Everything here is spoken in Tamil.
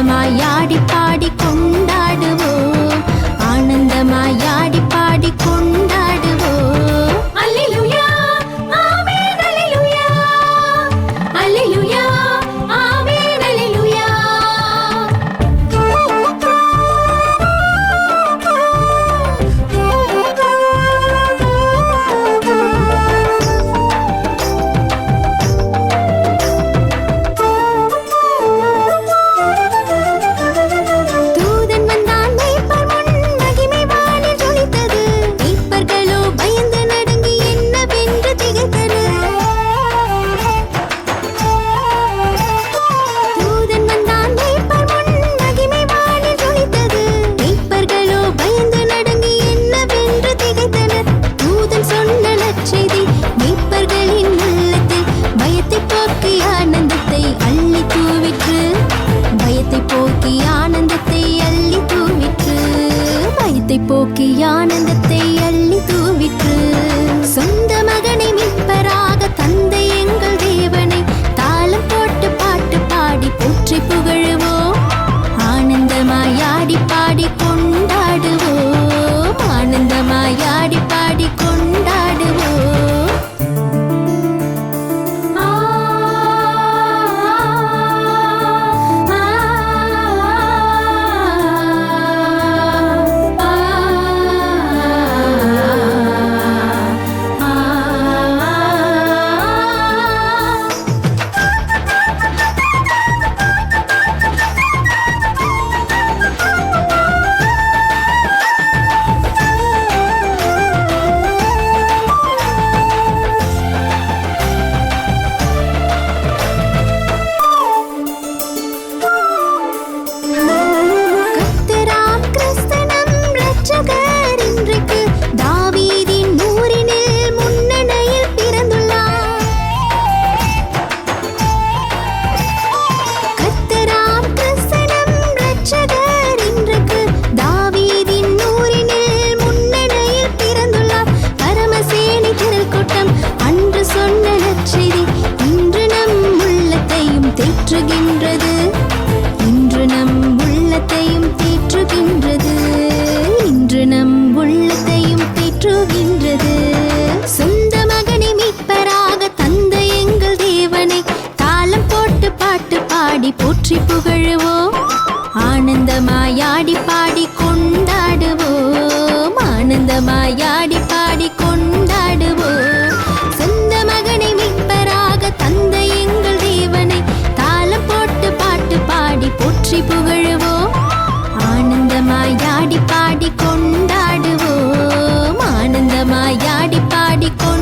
ஆனந்தமாயாடி ஆனந்தத்தை அள்ளி தூவிற்று. பயத்தை போக்கி ஆனந்தத்தை அள்ளி தூவிற்று. பயத்தை போக்கி ஆனந்தத்தை மாற்றுகின்றது இன்று நம் உள்ளத்தையும் தேற்றுகின்றது. இன்று நம் உள்ளத்தையும் தேற்றுகின்றது. சொந்த மகனை மீட்பராக தந்த எங்கள் தேவனை தாளம் போட்டு பாட்டு பாடி போற்றி புகழுவோம் ஆனந்தமாயாடி பாடி கொண்டாடுவோம். ஆனந்தமாயாடி மாயாடி பாடிக்கொண்டு